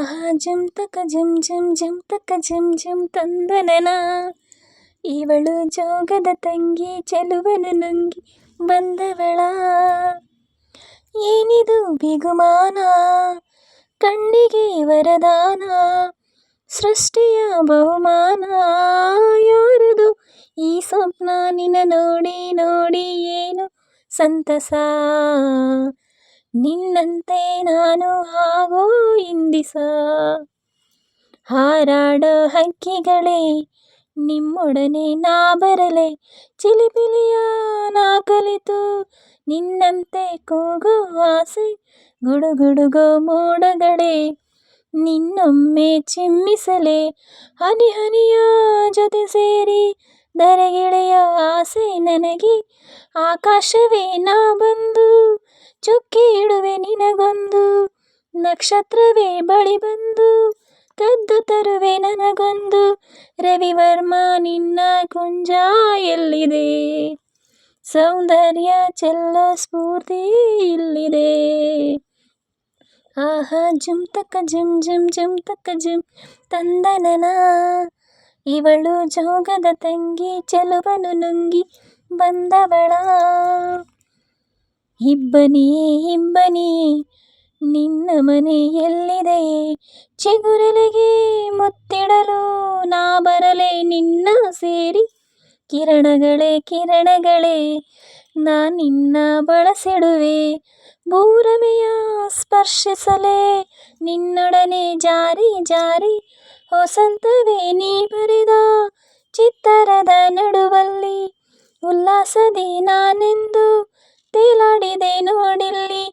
ಆಹಾ ಜುಮ್ ತಕ ಜುಮ್ ಜುಮ್ ಜುಮ್ ತಕ ಜುಮ್ ಜುಮ್ ತಂದನನ ಇವಳು ಜೋಗದ ತಂಗಿ ಚೆಲುವನು ನುಂಗಿ ಬಂದವಳ ಏನಿದು ಬಿಗುಮಾನ ಕಣ್ಣಿಗೆ ವರದಾನ ಸೃಷ್ಟಿಯ ಬಹುಮಾನ ಯಾರದು ಈ ಸ್ವಪ್ನ ನಿನ್ನ ನೋಡಿ ನೋಡಿ ಏನು ಸಂತಸ ನಿನ್ನಂತೆ ನಾನು ಹಾಗೋ ಇಂದಿಸ ಹಾರಾಡ ಹಕ್ಕಿಗಳೇ, ನಿಮ್ಮೊಡನೆ ನಾ ಬರಲೆ. ಚಿಲಿಪಿಲಿಯ ನಾ ಕಲಿತು ನಿನ್ನಂತೆ ಕೂಗು ಆಸೆ. ಗುಡುಗುಡುಗೋ ಮೋಡಗಳೇ, ನಿನ್ನೊಮ್ಮೆ ಚಿಮ್ಮಿಸಲೆ. ಹನಿ ಹನಿಯ ಜೊತೆ ಸೇರಿ ಧರೆಗೆಳೆಯ ಆಸೆ ನನಗೆ. ಆಕಾಶವೇ ನಾ ಬಂದು ಚುಕ್ಕಿ ಇಡುವೆ ನಿನಗೊಂದು. ನಕ್ಷತ್ರವೇ ಬಳಿ ಬಂದು ಕದ್ದು ತರುವೆ ನನಗೊಂದು. ರವಿವರ್ಮ ನಿನ್ನ ಕುಂಜ ಎಲ್ಲಿದೆ ಸೌಂದರ್ಯ ಚೆಲ್ಲ ಸ್ಫೂರ್ತಿ ಇಲ್ಲಿದೆ. ಆಹಾ ಜುಮ್ ತಕ್ಕ ಜುಮ್ ಜುಮ್ ಜುಮ್ ತಕ್ಕ ಜುಮ್ ತಂದನನ. ಇವಳು ಜೋಗದ ತಂಗಿ, ಚೆಲುವನು ನುಂಗಿ ಬಂದವಳ. ಇಬ್ಬನಿಯೇ ಇಬ್ಬನಿಯೇ ನಿನ್ನ ಮನೆ ಎಲ್ಲಿದೆ? ಚಿಗುರೆಲೆಗೆ ಮುತ್ತಿಡಲು ನಾ ಬರಲೆ ನಿನ್ನ ಸೇರಿ. ಕಿರಣಗಳೇ ಕಿರಣಗಳೇ, ನಾ ನಿನ್ನ ಬಳಸಿಡುವೆ. ಭೂರಮೆಯ ಸ್ಪರ್ಶಿಸಲೇ ನಿನ್ನೊಡನೆ ಜಾರಿ ಜಾರಿ. ಹೊಸಂತವೇ ನೀ ಬರೆದ ಚಿತ್ತರದ ನಡುವಲ್ಲಿ ಉಲ್ಲಾಸದಿ ನಾನೆಂದು ತೇಲಾಡಿದೆ ನೋಡಿಲ್ಲಿ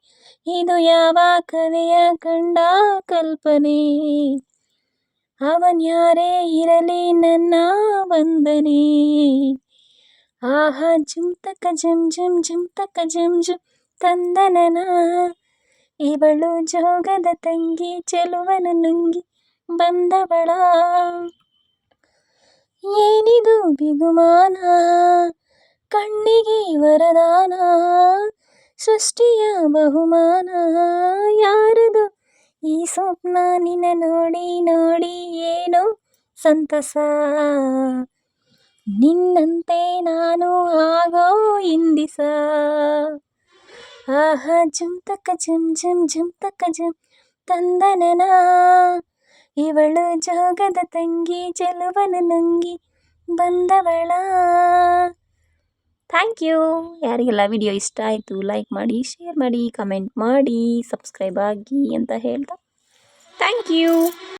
ಇದು ಯಾವ ಕವಿಯ ಕಂಡ ಕಲ್ಪನೆ ಅವನ್ಯಾರೇ ಇರಲಿ ನನ್ನ ವಂದನೆ ಆಹಾ ಜುಮ್ ತಕ ಜುಮ್ ಜುಮ್ ಜುಮ್ ತಕ ಜುಮ್ ಜುಮ್ ತಂದನನ ಇವಳು ಜೋಗದ ತಂಗಿ ಚೆಲುವನು ನುಂಗಿ ಬಂದವಳ ಏನಿದು ಬಿಗುಮಾನ ಕಣ್ಣಿಗೆ ವರದಾನ ಸೃಷ್ಟಿಯ ಬಹುಮಾನ. ಯಾರದು ಈ ಸ್ವಪ್ನ ನಿನ್ನ ನೋಡಿ ನೋಡಿ ಏನೋ ಸಂತಸ? ನಿನ್ನಂತೆ ನಾನು ಆಗೋ ಇಂದಿಸ. ಆಹಾ ಜುಮ್ ತಕ್ಕ ಜುಮ್ ಜುಮ್ ಜುಮ್ ತಕ್ಕ ಜುಮ್ ತಂದನನ. ಇವಳು ಜೋಗದ ತಂಗಿ ಚೆಲುವನು ನಂಗಿ ಬಂದವಳ. Thank you. ಯಾರಿಗೆಲ್ಲ ವಿಡಿಯೋ ಇಷ್ಟ ಆಯಿತು ಲೈಕ್ ಮಾಡಿ ಶೇರ್ ಮಾಡಿ ಕಮೆಂಟ್ ಮಾಡಿ ಸಬ್ಸ್ಕ್ರೈಬ್ ಆಗಿ ಅಂತ ಹೇಳ್ತಾ. Thank you.